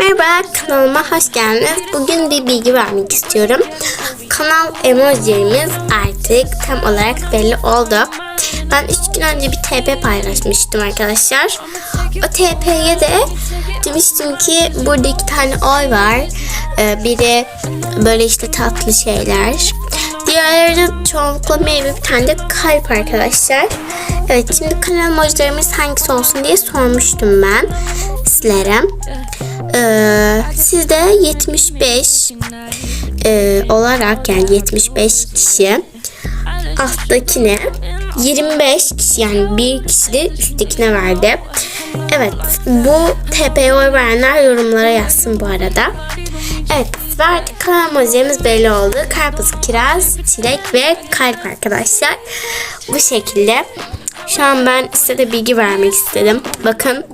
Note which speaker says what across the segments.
Speaker 1: Merhaba kanalıma hoş geldiniz. Bugün bir bilgi vermek istiyorum. Kanal emojilerimiz artık tam olarak belli oldu. Ben 3 gün önce bir TP paylaşmıştım arkadaşlar. O TP'ye de demiştim ki burada iki tane oy var. Ee, biri böyle işte tatlı şeyler. Diğerleri de çoğunlukla meyve bir tane de kalp arkadaşlar. Evet şimdi kanal emojilerimiz hangisi olsun diye sormuştum ben sizlere. Ee, siz de 75 e, olarak yani 75 kişi alttakine 25 kişi yani bir kişi de üsttekine verdi. Evet bu TP'ye oy verenler yorumlara yazsın bu arada. Evet verdik kanal emojimiz belli oldu. Karpuz, kiraz, çilek ve kalp arkadaşlar. Bu şekilde. Şu an ben size de bilgi vermek istedim. Bakın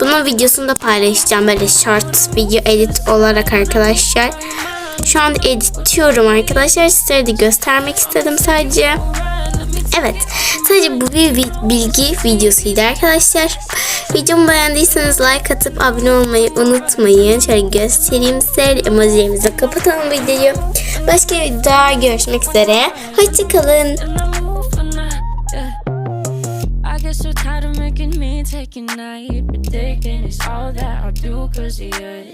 Speaker 1: bunun videosunu da paylaşacağım böyle short video edit olarak arkadaşlar. Şu an editliyorum arkadaşlar. Size de göstermek istedim sadece. Evet. Sadece bu bir bilgi videosuydu arkadaşlar. Videomu beğendiyseniz like atıp abone olmayı unutmayın. Şöyle göstereyim size. Emojilerimizi kapatalım videoyu. Başka bir videoda görüşmek üzere. Hoşçakalın.
Speaker 2: get so tired of making me take a night. Predicting it's all that I do, cause yeah.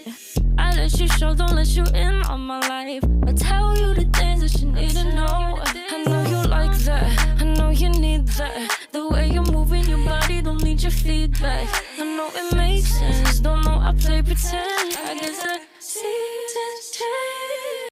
Speaker 2: I let you show, don't let you in on my life. I tell you the things that you need to know. I know you like that, I know you need that. The way you're moving your body, don't need your feedback. I know it makes sense, don't know I play pretend.